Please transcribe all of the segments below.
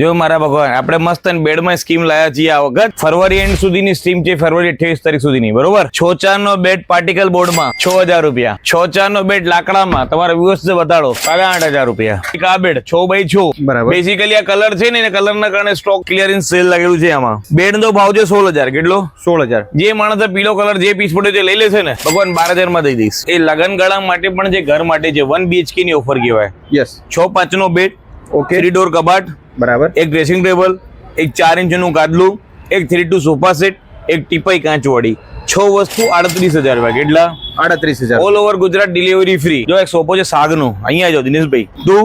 જો મારા ભગવાન આપણે મસ્ત બેડમાં સ્કીમ લાયા છીએ આ વખત. ફરવરી એન્ડ સુધીની સ્કીમ છે ફરવરી અઠ્યાવીસ તારીખ સુધીની બરોબર? છ ચાર નો બેડ પાર્ટિકલ બોર્ડમાં છ હજાર રૂપિયા. છ ચાર નો બેડ લાકડામાં તમારા વ્યૂઅર્સ વધારો સાડા આઠ હજાર રૂપિયા. એક આ બેડ છ બાય છ. બરાબર. બેસિકલી આ કલર છે ને કલર ના કારણે સ્ટોક ક્લિયરન્સ સેલ લાગેલું છે આમાં. બેડ નો ભાવ છે સોળ હજાર કેટલો? સોળ હજાર. જે માણસ પીળો કલર જે પીસ પડ્યો તે લઈ લેશે ને ભગવાન બાર હજારમાં દઈ દઈશ. એ લગન ગાળા માટે પણ જે ઘર માટે છે વન બીએચકે ની ઓફર કહેવાય. યસ છ પાંચ નો બેડ ઓકે રિડોર કબાટ બરાબર? એક ડ્રેસિંગ ટેબલ એક ચાર ઇંચનું ગાદલું એક થ્રી ટુ સોફા સેટ એક ટીપાઈ કાંચવાળી છ વસ્તુ આડત્રીસ હજાર રૂપિયા. કેટલા? આડત્રીસ હજાર. All over Gujarat delivery free જો એક સોફો છે સાગનો. અહીંયા જો Dineshbhai. Two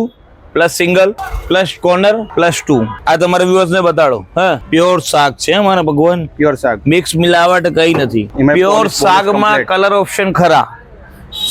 plus single plus corner plus two આ તમારા વ્યુઅર્સ ને બતાડો. હા? પ્યોર શાક છે મારા ભગવાન. પ્યોર શાક. મિક્સ મિલાવટ કઈ નથી. પ્યોર શાકમાં કલર ઓપ્શન ખરા.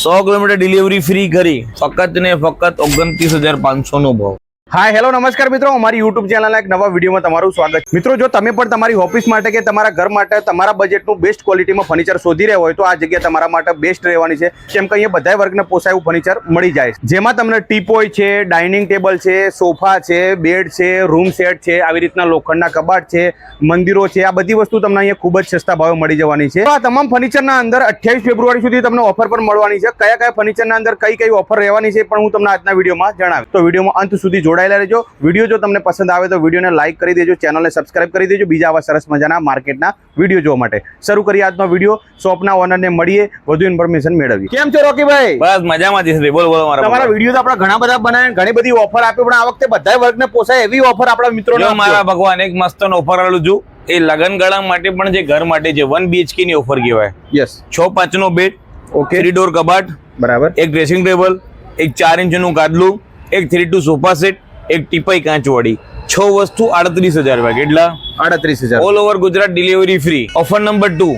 સો કિલોમીટર ડિલિવરી ફ્રી કરી. ફક્ત ને ફક્ત ઓગણત્રીસ હજાર પાંચસો નો ભાવ. હાય હેલો નમસ્કાર મિત્રો. અમારી યુટ્યુબ ચેનલના એક નવા વિડીયોમાં તમારું સ્વાગત મિત્રો, જો તમે પણ તમારી ઓફિસ માટે કે તમારા ઘર માટે તમારા બજેટનું બેસ્ટ ક્વોલિટીમાં ફર્નિચર શોધી રહ્યા હોય તો આ જગ્યા તમારા માટે બેસ્ટ રહેવાની છે. કેમ કે અહીંયા બધા વર્ગને પોસાય ફર્નિચર મળી જાય જેમાં તમને ટીપોય છે ડાઇનિંગ ટેબલ છે સોફા છે બેડ છે રૂમ સેટ છે, આવી રીતના લોખંડના કબાટ છે, મંદિરો છે, આ બધી વસ્તુ તમને અહીંયા ખૂબ જ સસ્તા ભાવે મળી જવાની છે. આ તમામ ફર્નિચરના અંદર અઠ્યાવીસ ફેબ્રુઆરી સુધી તમને ઓફર પણ મળવાની છે. કયા કયા ફર્નિચરના અંદર કઈ કઈ ઓફર રહેવાની છે પણ હું તમને આજના વિડીયોમાં જણાવીશ. તો વિડીયોમાં અંત સુધી જોડાયેલા રહેજો. વીડિયો જો તમને પસંદ આવે તો વિડીયોને લાઇક કરી દેજો ચેનલને સબસ્ક્રાઇબ કરી દેજો. બીજા આવા સરસ મજાના માર્કેટના વીડિયો જોવા માટે. શરૂ કરીએ આજનો વીડિયો. શોપના ઓનરને મળીએ. વધુ ઇન્ફોર્મેશન મેળવીએ. કેમ છો રોકીભાઈ? બસ મજામાં દિનેશભાઈ બોલ બોલો મારા તમારા વીડિયો તો આપણે ઘણા બધા બનાવ્યા ઘણી બધી ઓફર આપી પણ આ વખતે બધા વર્ગને પોસાય એવી ઓફર આપણા મિત્રોને મારા ભગવાન એક મસ્ત ઓફર આલું છું. એ લગન ગળા માટે પણ જે ઘર માટે છે વન બીએચકે ની ઓફર કહેવાય. યસ છ પાંચ નો બેડ ઓકે થ્રી ડોર કબાટ બરાબર. એક ડ્રેસિંગ ટેબલ એક ચાર ઇંચનું ગાદલું એક થ્રી ટુ સોફા સેટ એક ટીપાઈ કાંચવાળી છ વસ્તુ આડત્રીસ હજાર રૂપિયા. કેટલા? આડત્રીસ હજાર. All over Gujarat delivery free offer number two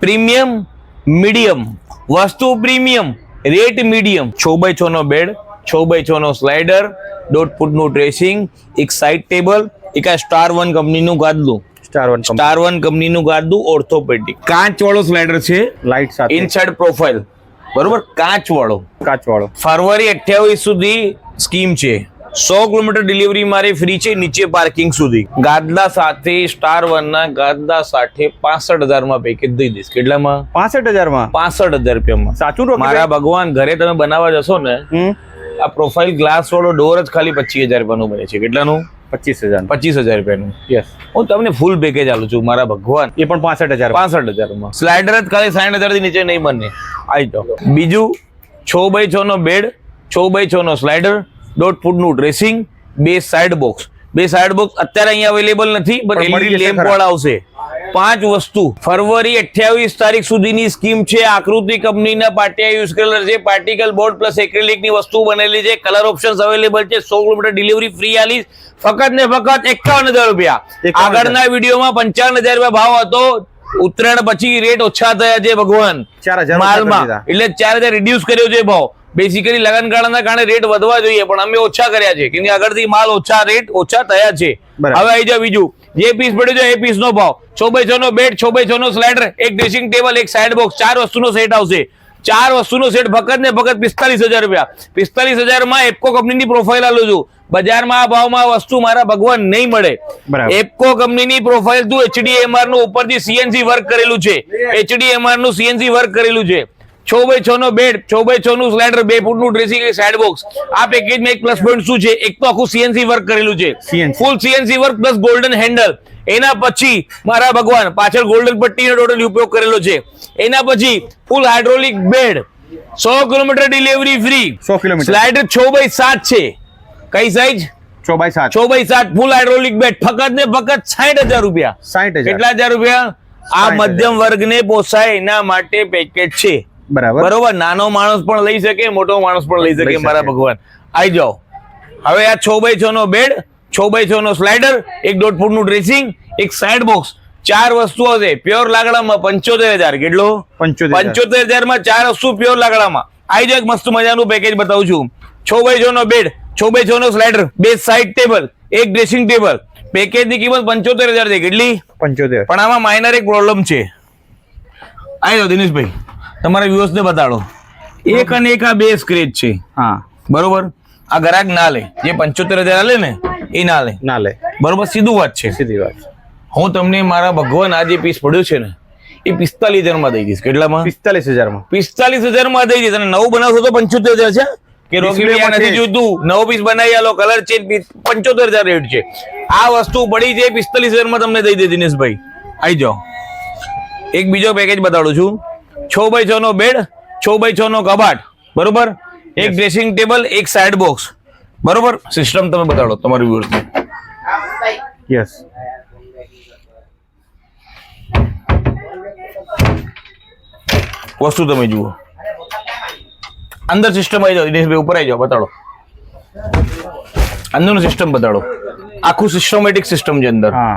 premium medium વસ્તુ પ્રીમિયમ રેટ મીડિયમ છ બાય છ નો બેડ છ બાય છ નો સ્લાઇડર દોઢ ફૂટનું ડ્રેસિંગ એક સાઇડ ટેબલ એક આ સ્ટાર વન કંપનીનું ગાદલું. સ્ટાર વન સ્ટાર વન કંપનીનું ગાદલું ઓર્થોપેડિક કાચ વાળો સ્લાઇડર છે લાઇટ સાથે. ઇનસાઇડ પ્રોફાઇલ બરોબર? કાચ વાળો. કાચ વાળો. ફરવરી અઠ્યાવીસ સુધી સ્કીમ છે. સો કિલોમીટર ડિલિવરી મારી ફ્રી છે નીચે પાર્કિંગ સુધી. ગાદલા સાથે સ્ટાર વન ના ગાદલા સાથે પાસઠ હજારમાં પેકેજ દઈ દઈશ. કેટલામાં? પાસઠ હજારમાં? પાસઠ હજાર રૂપિયામાં. સાચું મારા ભગવાન ઘરે તમે બનાવવા જશો ને આ પ્રોફાઇલ ગ્લાસ વાળો ડોર જ ખાલી પચીસ હજાર રૂપિયાનું બને છે. કેટલાનું? પચીસ હજાર. પચીસ હજાર રૂપિયાનું. યસ હું તમને ફૂલ પેકેજ આલું છું મારા ભગવાન. એ પણ પાસઠ હજાર પાસઠ હજારમાં. સ્લાઇડર જ ખાલી સાઠ હજારથી નીચે નહીં બને. આઈ તો બીજું છ બાય છ નો બેડ છ બાય છ નો સ્લાઇડર દોઢ ફૂટનું ડ્રેસિંગ બે સાઇડ બોક્સ બે સાઇડ બોક્સ અત્યારે અહીંયા અવેલેબલ નથી પણ એલઈડી લેમ્પ વાળા આવશે. પાંચ વસ્તુ. ફરવરી અઠ્યાવીસ તારીખ સુધીની સ્કીમ છે આકૃતિ કંપનીના પાટિયા યુઝ કલર છે પાર્ટિકલ બોર્ડ પ્લસ એક્રેલિકની વસ્તુ બનેલી છે કલર ઓપ્શન્સ અવેલેબલ છે સો કિલોમીટર ડિલિવરી ફ્રી આલી ફક્ત ને ફક્ત એકાવન હજાર રૂપિયા. 51,000. આગળના વિડીયોમાં પંચાવન હજાર રૂપિયા ભાવ હતો. ઉત્તરાયણ પછી રેટ ઓછા થયા છે ભગવાન. માલમાં. એટલે ચાર હજાર રિડ્યુસ કર્યો છે ભાવ. બેસિકલી લગનગાળાના કારણે રેટ વધવા જોઈએ પણ અમે ઓછા કર્યા છે. કેમ કે આગળથી માલ ઓછા રેટ ઓછા થયા છે. હવે આવી જાવ બીજું. જે પીસ પડ્યો છે એ પીસ નો ભાવ. છો બાય છ નો બેડ છ બાય છ નો સ્લાઇડર એક ડ્રેસિંગ ટેબલ એક સાઇડ બોક્સ ચાર વસ્તુનો સેટ આવશે. ચાર વસ્તુનો સેટ ફક્ત ને ફક્ત પિસ્તાલીસ હજાર રૂપિયા. પિસ્તાલીસ હજારમાં એપકો કંપનીની પ્રોફાઇલ આલું છું. બજારમાં આ ભાવમાં વસ્તુ મારા ભગવાન નહીં મળે. એપકો કંપનીની પ્રોફાઇલ તું એચડીએમઆરનું ઉપરથી સીએનસી વર્ક કરેલું છે. એચડીએમઆરનું સીએનસી વર્ક કરેલું છે. છ બાય છ નો બેડ છ બાય છ નું સ્લાઇડર બે ફૂટનું ડ્રેસિંગ સાઇડ બોક્સ આ પેકેજમાં એક પ્લસ પોઈન્ટ શું છે? એક તો આખું સીએનસી વર્ક કરેલું છે. Full CNC work plus golden handle એના પછી મારા ભગવાન પાછળ ગોલ્ડન પટ્ટીનો ટોટલ ઉપયોગ કરેલો છે. એના પછી ફૂલ હાઇડ્રોલિક બેડ સો કિલોમીટર ડિલિવરી ફ્રી સો કિલોમીટર. સ્લાઇડર છ બાય સાત છે. કઈ સાઈઝ છ બાય સાત છ બાય સાત ફૂલ હાઇડ્રોલિક બેડ ફક્ત ને ફક્ત સાઠ હજાર રૂપિયા. સાઠ હજાર. કેટલા હજાર રૂપિયા? આ 60,000. મધ્યમ વર્ગને પોસાય એના માટે પેકેજ છે. બરાબર. બરોબર નાનો માણસ પણ લઈ શકે મોટો માણસ પણ લઈ શકે. મારા ભગવાન. આવી જાઓ. હવે આ છ બાય છ નો બેડ છ બાય છ નો સ્લાઇડર એક દોઢ ફૂટનું ડ્રેસિંગ એક સાઇડ બોક્સ ચાર વસ્તુઓ છે પ્યોર લાકડામાં પંચોતેર હજાર. કેટલો? પંચોતેર હજાર. પંચોતેર હજારમાં ચાર વસ્તુ પ્યોર લાકડામાં. આવી જાઓ એક મસ્ત મજાનું પેકેજ બતાવું છું. છ બાય છ નો બેડ છ બાય છ નો સ્લાઇડર બે સાઇડ ટેબલ એક ડ્રેસિંગ ટેબલ પેકેજની કિંમત પંચોતેર હજાર છે. કેટલી? પંચોતેર. પણ આમાં માઇનર એક પ્રોબ્લેમ છે. આવી જાઓ દિનેશભાઈ. તમારા વ્યુઅર્સ ને બતાડો. એક અને એક આ બે સ્ક્રેચ છે. હા. બરોબર? આ ગ્રાહક ના લે. જે પંચોતેર હજાર લે ને એ ના લે. ના લે. બરોબર? સીધું વાત છે. સીધી વાત. હું તમને મારા ભગવાન આ જે પીસ પડ્યો છે ને એ પિસ્તાલીસ હજારમાં દઈ દઈશ. કેટલામાં? પિસ્તાલીસ હજારમાં. પિસ્તાલીસ હજારમાં દઈ દઈશ. અને નવું બનાવશો તો પંચોતેર હજાર છે. કે આ નથી. જોઈતું નવો પીસ બનાવી આલો કલર ચેન્જ પંચોતેર હજાર રેટ છે. આ વસ્તુ પડી છે પિસ્તાલીસ હજારમાં તમને દઈ દે દિનેશભાઈ. આવી જાઓ. એક બીજો પેકેજ બતાડું છું. છ બાય છ નો બેડ છ બાય છ નો કબાટ બરોબર? એક ડ્રેસિંગ ટેબલ એક સાઈડ બોક્સ બરોબર? સિસ્ટમ તમે બતાડો તમારી વ્યૂઅર્સને યસ વસ્તુ તમે જુઓ. અંદર સિસ્ટમ આવી જાઓ દિનેશભાઈ ઉપર આવી જાઓ બતાડો. અંદરનું સિસ્ટમ બતાડો. આખું સિસ્ટમેટિક સિસ્ટમ છે અંદર. હા.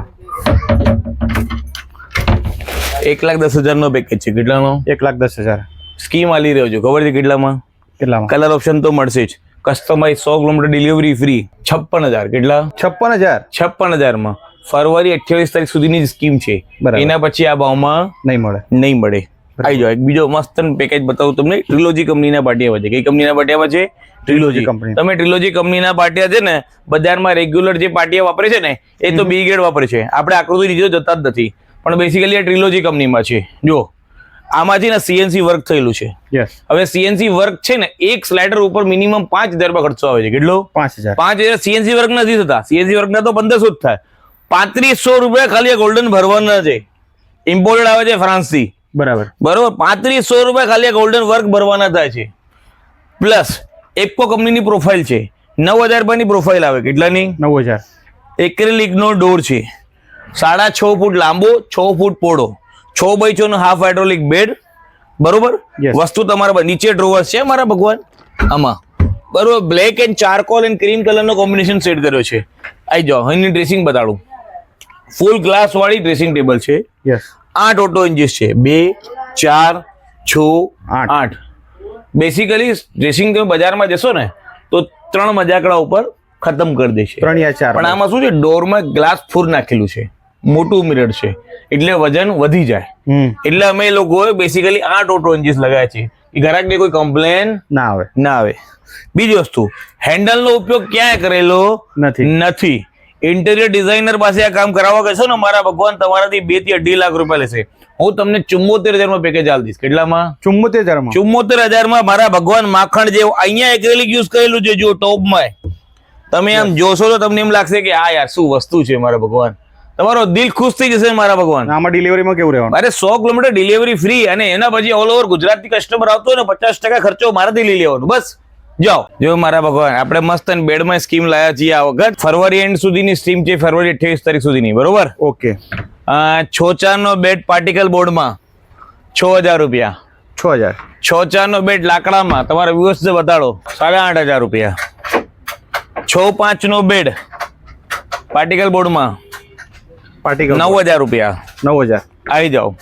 એક લાખ દસ હજાર નો પેકેજ છે. કેટલાનો? એક લાખ દસ હજાર. સ્કીમ આલી રહ્યો છું. ખબર છે કેટલામાં? કેટલામાં? કલર ઓપ્શન તો મળશે જ. કસ્ટમાઇઝ સો કિલોમીટર ડિલિવરી ફ્રી છપ્પન હજાર. કેટલા? છપ્પન હજાર? છપ્પન હજારમાં. ફરવરી અઠ્યાવીસ તારીખ સુધીની સ્કીમ છે. એના પછી આ ભાવમાં નહીં મળે. નહીં મળે. આવી જાઓ. એક બીજો મસ્ત પેકેજ બતાવું તમને. ટ્રિલોજી કંપનીના પાટિયા છે. કઈ કંપનીના પાટિયા છે? Trilogy company. તમે ટ્રિલોજી કંપનીના પાટિયા છે ને બજારમાં રેગ્યુલર જે પાટિયા વાપરે છે ને એ તો બી ગ્રેડ વાપરે છે. આપણે આકૃતિ લીધો જતા જ નથી. પણ બેસિકલી આ ટ્રિલોજી કંપનીમાં છે. જો આમાં છે ને સીએનસી વર્ક થયેલું છે. હવે સીએનસી વર્ક છે ને એક સ્લાઇડર ઉપર મિનિમમ પાંચ હજાર રૂપિયા ખર્ચો આવે છે. કેટલો? પાંચ હજાર. પાંચ હજાર સીએનસી વર્ક નથી થતા. સીએનસી વર્કના તો પંદરસો જ થાય. પાંત્રીસો રૂપિયા ખાલી ગોલ્ડન ભરવાના છે. ઇમ્પોર્ટેડ આવે છે ફ્રાન્સથી. બરાબર. બરોબર? પાંત્રીસો રૂપિયા ખાલી ગોલ્ડન વર્ક ભરવાના થાય છે. પ્લસ એપકો કંપનીની પ્રોફાઇલ છે. નવ હજાર રૂપિયાની પ્રોફાઇલ આવે. કેટલાની? નવ હજાર. એક્રેલિકનો ડોર છે. સાડા છ ફૂટ લાંબો છ ફૂટ પોળો. છ બાય છ નો હાફ હાઇડ્રોલિક બેડ બરોબર વસ્તુ તમારા નીચે ડ્રોવર છે મારા ભગવાન? આમાં. બરોબર? Black and charcoal and cream કલરનો કોમ્બિનેશન સેટ કર્યો છે. આઈ જાઓ અહીંની ડ્રેસિંગ બતાડું. ફૂલ ગ્લાસ વાળી ડ્રેસિંગ ટેબલ છે. આઠ ઓટો ઇન્ચીસ છે. બે ચાર છ આઠ. આઠ. બેસિકલી ડ્રેસિંગ તમે બજારમાં જશો ને તો ત્રણ મજાકડા ઉપર ખતમ કરી દેશે. ત્રણ યા ચાર. પણ આમાં શું છે? ડોરમાં ગ્લાસ ફૂર નાખેલું છે. મોટું મિરર છે. એટલે વજન વધી જાય. એટલે અમે લોકોએ બેસિકલી આઠ ઓટો ઇન્ચીસ લગાવ્યા છે કે ગ્રાહકને કોઈ કમ્પ્લેન ના આવે. ના આવે. બીજી વસ્તુ હેન્ડલનો ઉપયોગ ક્યાંય કરેલો નથી. નથી. ઇન્ટિરિયર ડિઝાઇનર પાસે આ કામ કરાવવા કહેશો ને મારા ભગવાન તમારાથી બેથી અઢી લાખ રૂપિયા લેશે. હું તમને ચુમ્મોતેર હજારમાં પેકેજ આપી દઈશ. કેટલામાં? ચુમ્મોતેર હજારમાં. ચુમ્મોતેર હજારમાં મારા ભગવાન માખણ જેવું અહીંયા એક્રેલિક યુઝ કરેલું છે જો ટોપમાં તમે આમ જોશો તો તમને એમ લાગશે કે આ યાર શું વસ્તુ છે મારા ભગવાન. તમારો દિલ ખુશ થઈ જશે મારા ભગવાન. આમાં ડિલિવરીમાં કેવું રહેવાનું? અરે સો કિલોમીટર ડિલિવરી ફ્રી અને એના પછી ઓલ ઓવર ગુજરાતથી કસ્ટમર આવતો હોય ને પચાસ ટકા ખર્ચો મારાથી લઈ લેવાનો. બસ જાઓ. જો મારા ભગવાન આપણે મસ્ત બેડમાં સ્કીમ લાયા છીએ આ વખત. ફરવરી એન્ડ સુધીની સ્કીમ છે ફરવરી અઠ્યાવીસ તારીખ સુધીની બરોબર? ઓકે. છોચાનો બેડ પાર્ટિકલ બોર્ડમાં છ હજાર રૂપિયા. છ હજાર. છ ચારનો બેડ લાકડામાં તમારા વ્યૂઅર્સ બતાડો સાડા આઠ હજાર રૂપિયા. છ પાંચનો બેડ પાર્ટિકલ બોર્ડમાં પાર્ટિકલ નવ હજાર રૂપિયા. નવ હજાર આવી જાઓ.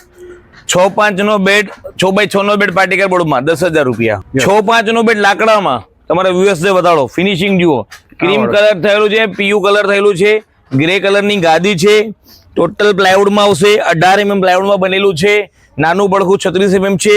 છ પાંચ નો બેડ છ બાય છ નો બેડ પાર્ટિકલ બોર્ડમાં દસ હજાર રૂપિયા. છ પાંચ નો બેડ લાકડામાં. તમારા વ્યુએસ વધારો ફિનિશિંગ જુઓ. ક્રીમ કલર થયેલું છે પીયુ કલર થયેલું છે ગ્રે કલરની ગાદી છે ટોટલ પ્લાયવુડમાં આવશે અઢાર એમએમ પ્લાયવુડમાં બનેલું છે નાનું પડખું છત્રીસ એમએમ છે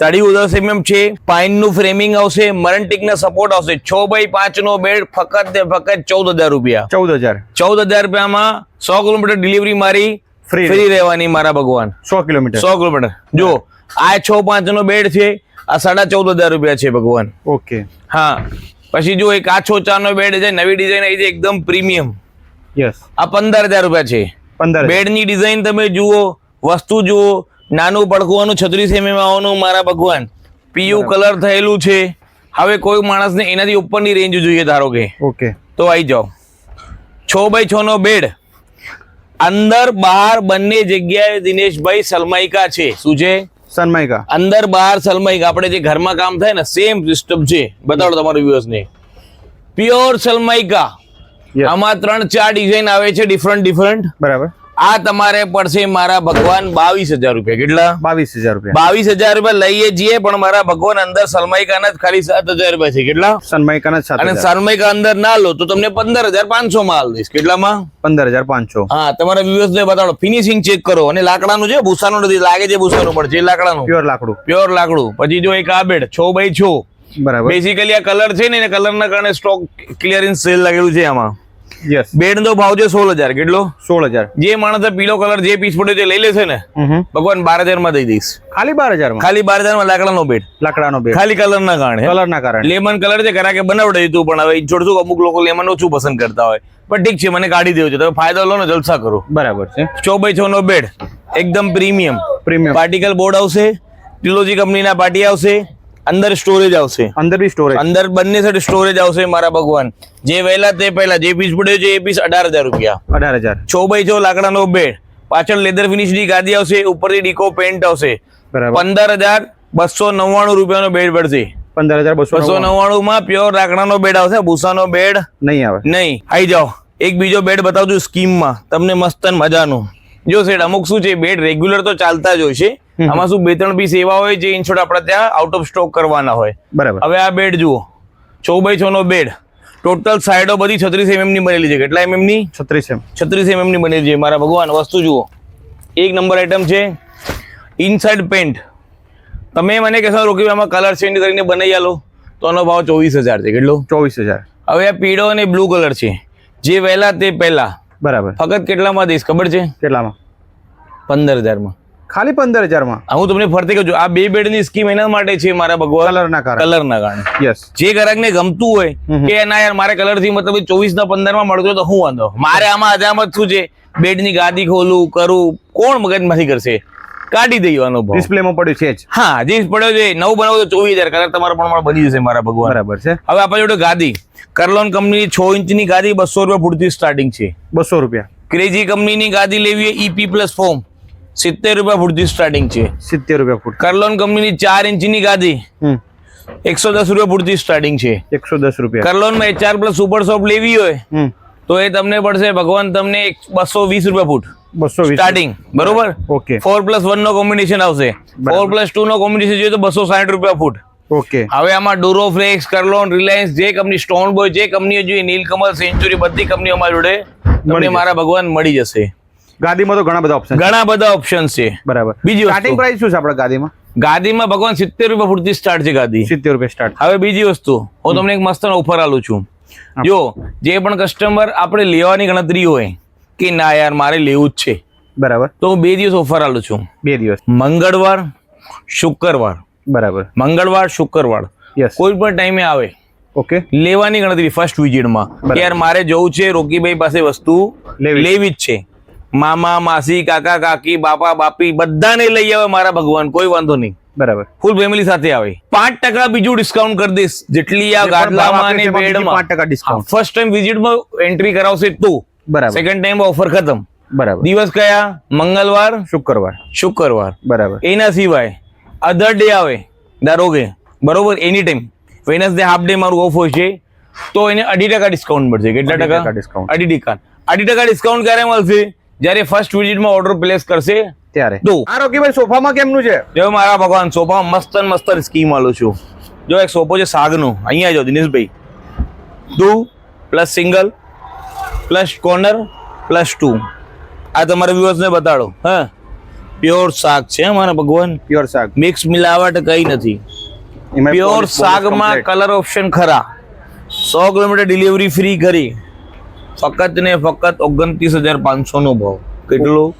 તળિયું દસ એમએમ છે પાઇનનું ફ્રેમિંગ આવશે મરન્ટિકના સપોર્ટ આવશે. છ બાય પાંચ નો બેડ ફક્ત ને ફક્ત ચૌદ હજાર રૂપિયા. ચૌદ હજાર. ચૌદ હજાર રૂપિયામાં સો કિલોમીટર ડિલિવરી મારી. ફ્રી રહેવાની મારા ભગવાન. સો કિલોમીટર. સો કિલોમીટર. જો આ છ પાંચ નો બેડ છે આ સાડા ચૌદ હજાર રૂપિયા છે ભગવાન. ઓકે. હા. પછી જો એક આ છો ચાર નો બેડ છે નવી ડિઝાઇન આવી છે એકદમ પ્રીમિયમ યસ આ પંદર હજાર રૂપિયા છે. પંદર. બેડની ડિઝાઇન તમે જુઓ વસ્તુ જુઓ નાનું પડકવાનું છત્રીસ એમએમ આવવાનું મારા ભગવાન. પીયુ કલર થયેલું છે. હવે કોઈ માણસને એનાથી ઉપરની રેન્જ જોઈએ ધારો કે. ઓકે. તો આવી જાઓ. છ બાય છ નો બેડ. અંદર બહાર બંને જગ્યાએ દિનેશભાઈ સલમાઈકા છે. શું છે? સનમાઇકા અંદર બહાર સલમાઈકા. આપણે જે ઘરમાં કામ થાય ને સેમ સિસ્ટમ છે. બતાડો તમારું વ્યુઅર્સ ને. પ્યોર સલમાઈકા. આમાં ત્રણ ચાર ડિઝાઇન આવે છે ડિફરન્ટ ડિફરન્ટ બરાબર. આ તમારે પડશે મારા ભગવાન બાવીસ હજાર રૂપિયા. કેટલા? બાવીસ હજાર રૂપિયા. બાવીસ હજાર રૂપિયા લઈએ છીએ પણ મારા ભગવાન અંદર સલમાઈકાના જ ખાલી સાત હજાર રૂપિયા છે. કેટલા? સનમાઇકાના જ અને સનમાઈકા અંદર ના લો તો તમને પંદર હજાર પાંચસો માં હાલ દઈશ. કેટલામાં? પંદર હજાર પાંચસો. હા તમારા વ્યુઅર્સ ને બતાડો. ફિનિશિંગ ચેક કરો. અને લાકડાનું છે ભૂસાનું નથી લાગે છે ભૂસાનું પણ જે લાકડાનું. પ્યોર લાકડું. પ્યોર લાકડું. પછી જો એક આ બેડ છો બાય છો. બરાબર. બેસિકલી આ કલર છે ને કલર ના કારણે સ્ટોક ક્લિયરન્સ સેલ લાગેલું છે આમાં. યસ બેડ નો ભાવ છે સોળ હજાર કેટલો? સોળ હજાર જે માણસે પીળો કલર જે પીસ પડ્યો છે લઈ લેશે ને ભગવાન બાર હજારમાં દઈ દઈશ. ખાલી બાર હજાર ખાલી બાર હજારમાં લાકડાનો બેડ લાકડાનો બેડ ખાલી કલર ના કારણે કલર ના કારણે. લેમન કલર છે કરા કે બનાવડે દીધું પણ હવે જોડશું અમુક લોકો લેમન ઓછું પસંદ કરતા હોય. પણ ઠીક છે મને કાઢી દેવું છે તમે ફાયદો લો ને જલસા કરો. બરાબર છે. છ બાય છ નો બેડ એકદમ પ્રીમિયમ પ્રીમિયમ પાર્ટિકલ બોર્ડ આવશે. ટિલોજી કંપનીના પાર્ટી આવશે. અંદર સ્ટોરેજ આવશે. અંદર બી સ્ટોરેજ અંદર બંને સાઈડ સ્ટોરેજ આવશે મારા ભગવાન. જે વહેલા તે પહેલા જે પીસ પડ્યો છે એ પીસ અઢાર હજાર રૂપિયા. અઢાર હજાર. છ બાય છ લાકડાનો બેડ પાછળ લેધર ફિનિશની ગાદી આવશે ઉપરથી ડીકો પેન્ટ આવશે. પંદર હજાર બસો નવ્વાણું રૂપિયાનો બેડ પડશે. પંદર હજાર બસો નવ્વાણું. માં પ્યોર લાકડાનો બેડ આવશે ભૂસાનો બેડ નહીં આવે. નહીં. આવી જાઓ. એક બીજો બેડ બતાવજો સ્કીમમાં તમને મસ્ત મજાનું. જો સેડ અમુક શું છે બેડ રેગ્યુલર તો ચાલતા જ હોય છે આમાં શું બે ત્રણ પીસ એવા હોય જે ઇન્શોર્ટ આપણે ત્યાં આઉટ ઓફ સ્ટોક કરવાના હોય. બરાબર. હવે આ બેડ જુઓ. છ બાય છ નો બેડ ટોટલ સાઈડો બધી છત્રીસ એમએમની બનેલી છે. કેટલા એમએમની? છત્રીસ એમ છત્રીસ એમએમની બનેલી છે. મારા ભગવાન વસ્તુ જુઓ. એક નંબર આઈટમ છે. ઇનસાઇડ પેન્ટ તમે મને કહેશો રોકી આમાં કલર ચેન્જ કરીને બનાવી આલો. તો આનો ભાવ ચોવીસ હજાર છે. કેટલો? ચોવીસ હજાર. હવે આ પીળો અને બ્લુ કલર છે. જે વહેલા તે પહેલા. બરાબર. ફક્ત કેટલામાં દઈશ? ખબર છે? કેટલામાં? પંદર હજારમાં. ખાલી પંદર હજારમાં હું તમને ફરતી કહું છું આ બે બેડની સ્કીમ એના માટે છે મારા ભગવાન. કલર ના કારણે. કલર ના કારણે. યસ જે ગ્રાહકને ગમતું હોય કે ના યાર મારે કલરથી મતલબ ચોવીસ ના પંદરમાં મળતો તો હું વાંધો. મારે આમાં અજામત શું છે? બેડની ગાદી ખોલું કરું કોણ મગજમાંથી કરશે? કાઢી દઈએ અનુભવ ડિસ્પ્લેમાં પડ્યું છે જ. હા જે પડ્યો છે નવું બનાવો તો ચોવીસ હજાર. કલર તમારો પણ બની જશે મારા ભગવાન. બરાબર છે. હવે આપણે જોડે ગાદી. કરલોન કંપનીની છ ઇંચની ગાદી બસો રૂપિયા પૂરતી સ્ટાર્ટિંગ છે. બસો રૂપિયા. ક્રેઝી કંપનીની ગાદી લેવી ઈપી પ્લસ ફોર્મ સિત્તેર રૂપિયા ફૂટથી સ્ટાર્ટિંગ છે. સિત્તેર રૂપિયા ફૂટ. કરલોન કંપનીની ચાર ઇંચની ગાદી એકસો દસ રૂપિયા ફૂટથી સ્ટાર્ટિંગ છે. એકસો દસ રૂપિયા. કરલોનમાં એચઆર પ્લસ સુપર સોપ લેવી હોય તો એ તમને પડશે ભગવાન તમને બસો વીસ રૂપિયા ફૂટ. બસો સ્ટાર્ટિંગ બરોબર? ઓકે. ફોર પ્લસ વન નો કોમ્બિનેશન આવશે. ફોર પ્લસ ટુ નો કોમ્બિનેશન જોઈએ તો બસો સાઠ રૂપિયા ફૂટ. ઓકે. હવે આમાં ડોરો ફ્લેક્સ કરલોન રિલાયન્સ જે કંપની સ્ટોન બોય જે કંપનીઓ જોઈએ નીલકમલ સેન્ચુરી બધી કંપનીઓ અમારી જોડે તમને મારા ભગવાન મળી જશે. ગાદીમાં તો ઘણા બધા ઓપ્શન ઘણા બધા ઓપ્શન છે. બરાબર. બીજી. સ્ટાર્ટિંગ પ્રાઇસ શું છે આપણા ગાદીમાં? ગાદીમાં ભગવાન સિત્તેર રૂપિયા ફૂટથી સ્ટાર્ટ છે ગાદી. સિત્તેર રૂપિયા સ્ટાર્ટ હવે બીજી વસ્તુ હું તમને એક મસ્ત ઓફર આલું છું. જો જે પણ કસ્ટમર આપણે લેવાની ગણતરી હોય કે ના યાર મારે લેવું જ છે. બરાબર. તો હું બે દિવસ ઓફર આલું છું. બે દિવસ. મંગળવાર શુક્રવાર. બરાબર. મંગળવાર શુક્રવાર. યસ કોઈ પણ ટાઈમે આવે. ઓકે લેવાની ગણતરી ફર્સ્ટ વિઝિટમાં યાર મારે જવું છે રોકીભાઈ પાસે વસ્તુ લેવી લેવી જ છે. મામા માસી કાકા કાકી બાપા બાપી બધાને લઈ આવે મારા ભગવાન કોઈ વાંધો નહીં. બરાબર. ફૂલ ફેમિલી સાથે આવે. પાંચ ટકા બીજું ડિસ્કાઉન્ટ કરી દઈશ. જેટલી આ ગાદલામાં અને બેડમાં. પાંચ ટકા ડિસ્કાઉન્ટ ફર્સ્ટ ટાઈમ વિઝિટમાં એન્ટ્રી કરાવશે તો. બરાબર. સેકન્ડ ટાઈમ ઓફર ખતમ. બરાબર. દિવસ કયા? મંગળવાર શુક્રવાર. શુક્રવાર. બરાબર. એના સિવાય અધર ડે આવે ધારો કે બરોબર? Any time Wednesday half day મારું ઓફ હોય છે. તો એને અઢી ટકા ડિસ્કાઉન્ટ મળશે. કેટલા ટકા? ડિસ્કાઉન્ટ અઢી ટકા. અઢી ટકા ડિસ્કાઉન્ટ ક્યારે મળશે? જ્યારે ફર્સ્ટ વિઝિટમાં ઓર્ડર પ્લેસ કરશે ત્યારે. તો. આ રોકીભાઈ સોફામાં કેમનું છે? જો મારા ભગવાન સોફામાં મસ્ત મસ્ત સ્કીમ આલું છું. જો એક સોફો છે સાગનો અહીંયા જો Dineshbhai. Two plus single plus corner plus two આ તમારા વ્યુઅર્સને બતાડો હા? પ્યોર શાક છે મારા ભગવાન. પ્યોર શાક. મિક્સ મિલાવટ કઈ નથી. પ્યોર શાકમાં કલર ઓપ્શન ખરા. સો કિલોમીટર ડિલિવરી ફ્રી કરી. ફક્ત ને ફક્ત ઓગણત્રીસ હજાર પાંચસો નો ભાવ. કેટલો?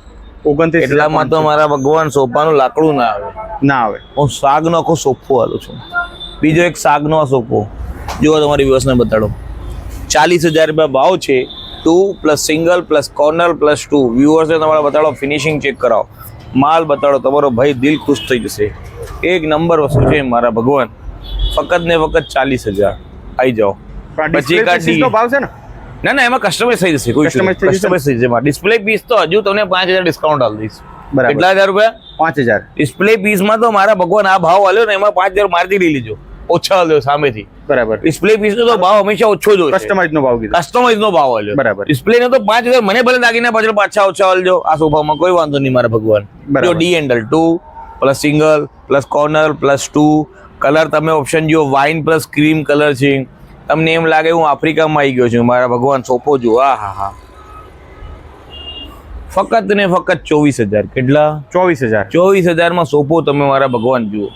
ઓગણત્રીસ એટલામાં તો મારા ભગવાન સોફાનું લાકડું ના આવે. ના આવે. હું શાકનો આખો સોફો આલું છું. બીજો એક શાકનો આ સોફો. જુઓ તમારી વ્યવસ્થાને બતાડો. ચાલીસ હજાર રૂપિયા ભાવ છે. Two plus single plus corner plus two વ્યૂઅર્સને તમારા બતાડો ફિનિશિંગ ચેક કરાવો. માલ બતાડો તમારો ભાઈ દિલ ખુશ થઈ જશે. એક નંબર વસ્તુ છે મારા ભગવાન. ફક્ત ને ફક્ત ચાલીસ હજાર. આવી જાઓ. પછી ભાવ છે ને? ના ના એમાં કસ્ટમાઇઝ થઈ જશે કોઈ? કસ્ટમાઇઝ થઈ જશે ડિસ્પ્લે પીસ તો હજુ તમને પાંચ હજાર ડિસ્કાઉન્ટ આપી દઈશ. બરાબર. કેટલા હજાર રૂપિયા? પાંચ હજાર. ડિસ્પ્લે પીસમાં તો મારા ભગવાન આ ભાવ આલ્યો ને એમાં પાંચ હજાર મારથી લઈ લીજો. ઓછા આલ્યો સામેથી. બરાબર. ડિસ્પ્લે પીસ નો તો ભાવ હંમેશા ઓછો જ હોય કસ્ટમાઇઝ નો ભાવ કીધો. કસ્ટમાઇઝ નો ભાવ આલ્યો. બરાબર. ડિસ્પ્લે નો તો પાંચ હજાર મને ભલે દાગીના પાછળ પાછા ઓછા આલજો. આ સોફામાં કોઈ વાંધો નહીં મારા ભગવાન. જો D handle two plus single plus corner plus two colour તમે ઓપ્શન જો વાઇન પ્લસ ક્રીમ કલર છે. તમને એમ લાગે હું આફ્રિકામાં આવી ગયો છું મારા ભગવાન સોંપો જો. આ હા હા. ફક્ત ને ફક્ત ચોવીસ હજાર. કેટલા? ચોવીસ હજાર. ચોવીસ હજારમાં સોંપો તમે મારા ભગવાન જુઓ.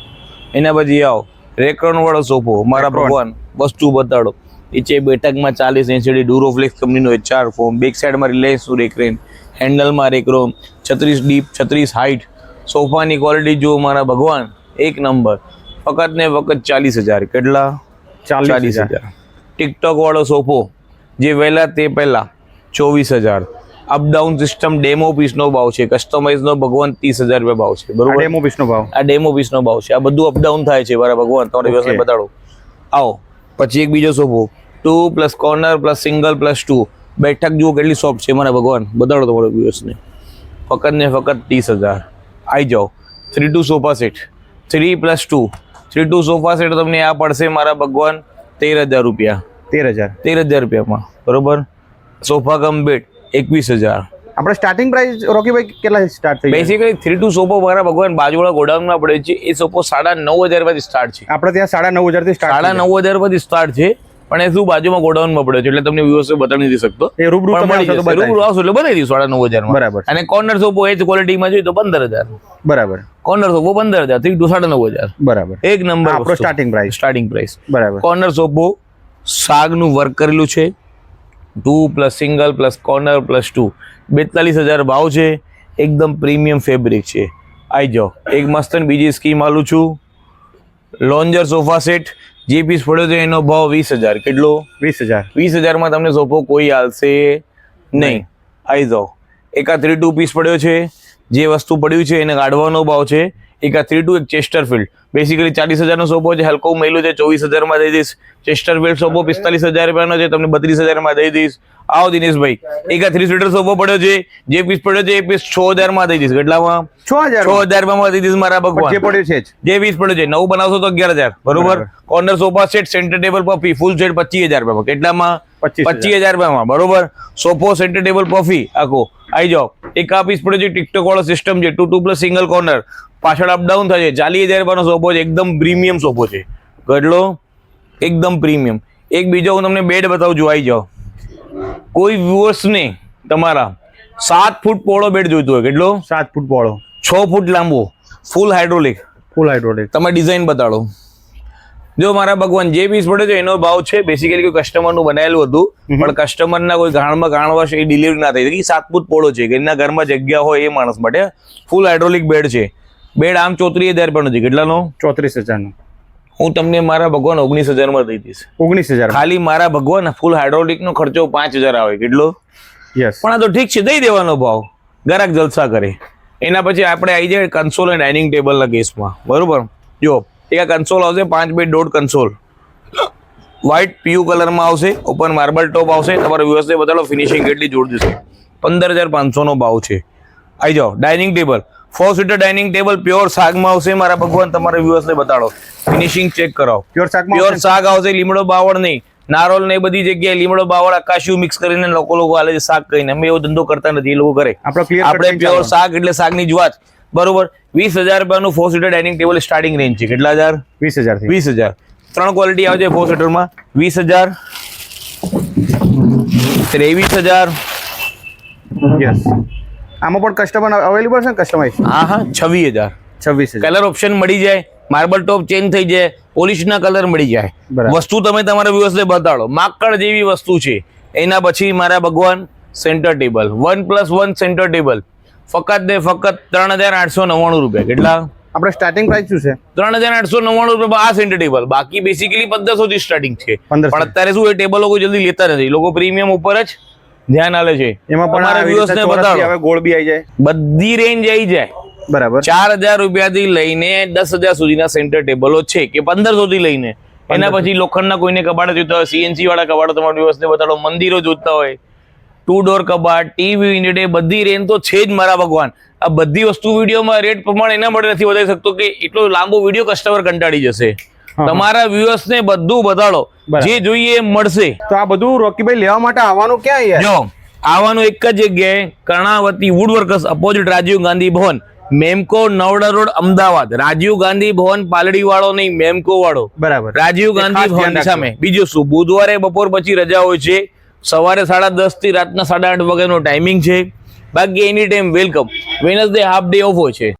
એના પછી આવો. રેકર્ન વાળો સોંપો મારા ભગવાન. વસ્તુ બતાડો. નીચે બેઠકમાં ચાલીસ એનસીડી ડુરોફ્લેક્સ કંપનીનો ચાર ફોર્મ બેક સાઈડમાં રિલાયન્સ રેકરેન હેન્ડલમાં રેકરોમ છત્રીસ ડીપ છત્રીસ હાઈટ સોફાની ક્વોલિટી જુઓ મારા ભગવાન. એક નંબર ફક્ત ને ફક્ત ચાલીસ હજાર. કેટલા? ચાલીસ હજાર. ટિકટોક વાળો સોફો જે વહેલા તે પહેલાં ચોવીસ હજાર. અપડાઉન સિસ્ટમ ડેમો પીસનો ભાવ છે. કસ્ટમાઇઝનો ભગવાન ત્રીસ હજાર રૂપિયા ભાવ છે. બરોબર? ડેમો પીસનો ભાવ. આ ડેમો પીસનો ભાવ છે. આ બધું અપડાઉન થાય છે મારા ભગવાન. તમારે વ્યવસ્થા. બતાડો. આવો. પછી એક બીજો સોફો. Two plus corner plus single plus two બેઠક જુઓ કેટલી સોફ્ટ છે મારા ભગવાન. બતાડો તમારો વ્યૂઅર્સને ફક્ત ને ફક્ત ત્રીસ હજાર. આવી જાઓ. Three two sofa set three plus two three two sofa set તમને આ પડશે મારા ભગવાન. તેર હજાર રૂપિયા. તેર હજાર. તેર હજાર રૂપિયામાં. બરોબર? સોફા કમ બેડ એકવીસ હજાર. આપણે સ્ટાર્ટિંગ પ્રાઇસ રોકીભાઈ કેટલા સ્ટાર્ટ થઈ? બેસિકલી થ્રી ટુ સોફો મારા ભગવાન બાજુવાળા ગોડાઉનમાં પડે છે. એ સોફો સાડા નવ હજારમાંથી સ્ટાર્ટ છે. આપણે ત્યાં સાડા નવ હજારથી સાડા નવ હજાર પછી સ્ટાર્ટ છે. પણ એ શું બાજુમાં ગોડાઉનમાં પડ્યો છે એટલે તમને વ્યવસ્થિત બતાવી નથી શકતો. એ રૂબરૂ મળી જશે. રૂબરૂ આવશો એટલે બતાવી દઈશું સાડા નવ હજારમાં બરાબર. અને કોર્નર સોપો એ જ ક્વોલિટીમાં જોઈએ તો પંદર હજાર બરાબર. કોર્નર સોપો પંદર હજારથી સાડા નવ હજાર. બરાબર. એક નંબર આપણો સ્ટાર્ટિંગ પ્રાઇસ સ્ટાર્ટિંગ પ્રાઇસ બરાબર. કોર્નર સોપો સાગનું વર્ક કરેલું છે. Two plus single plus corner plus two બેતાલીસ હજાર ભાવ છે. એકદમ પ્રીમિયમ ફેબ્રિક છે. આવી જાઓ. એક મસ્ત બીજી સ્કીમ આલું છું. લોન્જર સોફા સેટ જે પીસ પડ્યો છે એનો ભાવ વીસ હજાર. કેટલો? વીસ હજાર. વીસ હજારમાં તમને સોફો કોઈ હાલશે નહીં. આવી જાઓ. એકા થ્રી ટુ પીસ પડ્યો છે. જે વસ્તુ પડ્યું છે એને કાઢવાનો ભાવ છે. એક આ થ્રી ટુ એક ચેસ્ટરફિલ્ડ બેસિકલી ચાલીસ હજારનો સોફો છે. હલકો મહિલો છે ચોવીસ હજારમાં દઈ દઈશ. ચેસ્ટરફિલ્ડ સોફો પિસ્તાલીસ હજાર રૂપિયાનો છે. તમને બત્રીસ હજારમાં દઈ દઈશ. આવો દિનેશભાઈ. એક આ થ્રી સીટર સોફો પડ્યો છે. જે પીસ પડ્યો છે એ પીસ છ હજારમાં દઈ દઈશ. કેટલામાં? છ હજાર છ હજારમાં દઈ દઈશ મારા જે પડ્યો છે જે. વીસ પડ્યો છે નવું બનાવશો તો અગિયાર હજાર. બરોબર. Corner sofa set centre table puffy full set પચીસ હજાર રૂપિયામાં. કેટલામાં? 25,000. પચીસ હજાર રૂપિયામાં. બરોબર? સોફો સેન્ટર ટેબલ પફી આખો. આવી જાઓ. એક આ પીસ પડ્યો છે ટિકટોક વાળો સિસ્ટમ છે. Two two plus single corner પાછળ અપડાઉન થાય છે ચાલીસ હજાર રૂપિયાનો સોફો છે. એકદમ પ્રીમિયમ સોફો છે. ગઢલો એકદમ પ્રીમિયમ એક બીજો હું તમને બેડ બતાવું છું. આવી જાઓ. કોઈ વ્યુઅર્સને તમારા સાત ફૂટ પહોળો બેડ જોઈતો હોય કેટલો સાત ફૂટ પહોળો છ ફૂટ લાંબો. ફૂલ હાઇડ્રોલિક ફૂલ હાઇડ્રોલિક તમે ડિઝાઇન બતાડો. જો મારા ભગવાન જે પીસ પડ્યો છે એનો ભાવ છે બેસિકલી કોઈ કસ્ટમરનું બનાવેલું હતું પણ કસ્ટમરના કોઈ ગાણમાં કારણવશ એ ડિલિવરી ના થઈ કે સાત ફૂટ પોળો છે એના ઘરમાં જગ્યા હોય એ માણસ માટે. ફૂલ હાઇડ્રોલિક બેડ છે. બેડ આમ ચોત્રીસ હજાર પણ નથી કેટલાનો? ચોત્રીસ હજારનો. હું તમને મારા ભગવાન ઓગણીસ હજારમાં દઈ દઈશ. ઓગણીસ હજાર ખાલી મારા ભગવાન ફૂલ હાઇડ્રોલિકનો ખર્ચો પાંચ હજાર આવે. કેટલો? યસ પણ આ તો ઠીક છે દઈ દેવાનો ભાવ. ગરાક જલસા કરે. એના પછી આપણે આવી જાય કન્સોલ અને ડાઇનિંગ ટેબલના કેસમાં બરોબર? જો. એક આ કન્સોલ આવશે પાંચ બાય દોઢ કન્સોલ વ્હાઇટ પીયુ કલરમાં આવશે ઓપન માર્બલ ટોપ આવશે તમારે વ્યવસ્થિત બતાડો ફિનિશિંગ કેટલી જોડ જશે પંદર હજાર પાંચસોનો ભાવ છે. આવી જાઓ dining table four seater dining table pure શાકમાં આવશે મારા ભગવાન તમારે વ્યવસ્થિત બતાડો. ફિનિશિંગ ચેક કરાવો. પ્યોર શાક પ્યોર શાક આવશે લીમડો બાવળ નહીં. નારોલ ને બધી જગ્યાએ લીમડો બાવળ આકાશિયું મિક્સ કરીને લોકો લોકો હાલે છે શાક કહીને અમે એવો ધંધો કરતા નથી એ લોકો કરે. આપણે પ્યોર શાક એટલે શાકની જ વાત. બરોબર. વીસ હજાર રૂપિયાનું four seater dining table starting range છે. કેટલા હજાર? વીસ હજાર વીસ હજાર. ત્રણ ક્વોલિટી આવે છે ફોર સીટરમાં વીસ હજાર. ત્રેવીસ હજાર. યસ આમાં પણ કસ્ટમર અવેલેબલ છે કસ્ટમાઇઝ હા હા. છવ્વીસ હજાર. છવ્વીસ કલર ઓપ્શન મળી જાય. માર્બલ ટોપ ચેન્જ થઈ જાય. પોલિશના કલર મળી જાય. વસ્તુ તમે તમારા વ્યવસ્થિત બતાડો. માકડ જેવી વસ્તુ છે. એના પછી મારા ભગવાન centre table one plus one centre table ફક્ત ને ફક્ત ત્રણ હજાર આઠસો નવ્વાણું રૂપિયા. કેટલા? આપણે સ્ટાર્ટિંગ પ્રાઇસ શું છે? ત્રણ હજાર આઠસો નવ્વાણું રૂપિયા આ સેન્ટર ટેબલ બાકી બેસિકલી પંદરસો થી સ્ટાર્ટિંગ છે પણ અત્યારે શું એ ટેબલો કોઈ જલ્દી લેતા નથી. લોકો પ્રીમિયમ ઉપર જ ધ્યાન આલે છે. એમાં પણ મારા આવી ને બતાડો. આવે ગોળ બી આવી જાય. બધી રેન્જ આવી જાય. બરાબર. ચાર હજાર રૂપિયાથી લઈને દસ હજાર સુધીના સેન્ટર ટેબલો છે કે પંદરસો થી લઈને. એના પછી લોખંડના કોઈને કબાટ જોઈતા હોય સીએનસી વાળા કબાટ તમારા વ્યવસ્થિત બતાડો મંદિરો જોતા હોય ટુ ડોર કબાટ ટીવી યુનિટ એ બધી રેન્જ તો છે જ મારા ભગવાન. આ બધી વસ્તુ વિડીયોમાં રેટ પ્રમાણે એના માટે નથી વધારી શકતો કે એટલો લાંબો વીડિયો કસ્ટમર કંટાળી જશે. તમારા વ્યુઅર્સ ને બધું બતાડો. જે જોઈએ એ મળશે. તો આ બધું રોકીભાઈ લેવા માટે આવવાનું ક્યાં જો આવવાનું એક જ જગ્યાએ Karnavati Wood Workers opposite Rajiv Gandhi Bhavan. Memco Naroda road Ahmedabad. Rajiv Gandhi Bhavan Paldi વાળો નહીં મેમકો વાળો. બરાબર. રાજીવ ગાંધી ભવન સામે. બીજું શું? બુધવારે બપોર પછી રજા હોય છે. સવારે સાડા દસથી રાતના સાડા આઠ વાગ્યાનો ટાઈમિંગ છે. બાકી any time welcome Wednesday half day off હોય છે.